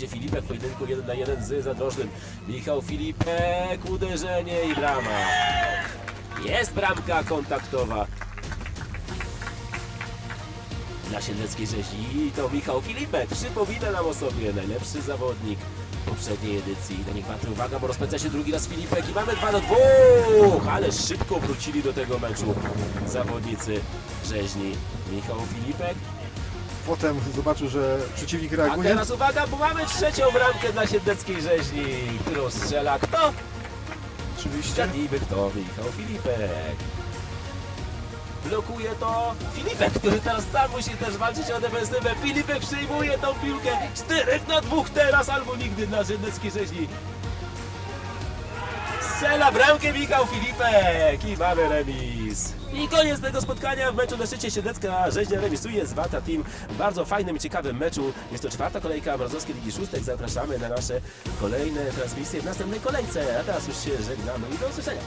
będzie Filipek w pojedynku 1 na 1 z Zadrożnym. Michał Filipek, uderzenie i brama. Jest bramka kontaktowa. Dla Siedleckiej Rzezi i to Michał Filipek. Przypomina nam o sobie najlepszy zawodnik poprzedniej edycji. Do niech patrzy uwaga, bo rozpędza się drugi raz Filipek i mamy 2 do 2. Ale szybko wrócili do tego meczu zawodnicy Rzeźni. Michał Filipek. Potem zobaczył, że przeciwnik A reaguje. teraz uwaga, bo mamy trzecią bramkę dla Siedleckiej Rzeźni, którą strzela kto? Oczywiście. Zgadnijmy kto, Michał Filipek. Blokuje to Filipek, który teraz sam musi też walczyć o defensywę. Filipek przyjmuje tą piłkę. 4 na 2 teraz albo nigdy dla Siedleckiej Rzeźni. Strzela bramkę Michał Filipek i mamy remis. I koniec tego spotkania w meczu na szczycie Siedlecka Rzeźnia remisuje z Wata Team bardzo fajnym i ciekawym meczu. Jest to czwarta kolejka Mrozowskiej Ligi Szóstek. Zapraszamy na nasze kolejne transmisje w następnej kolejce. A teraz już się żegnamy i do usłyszenia.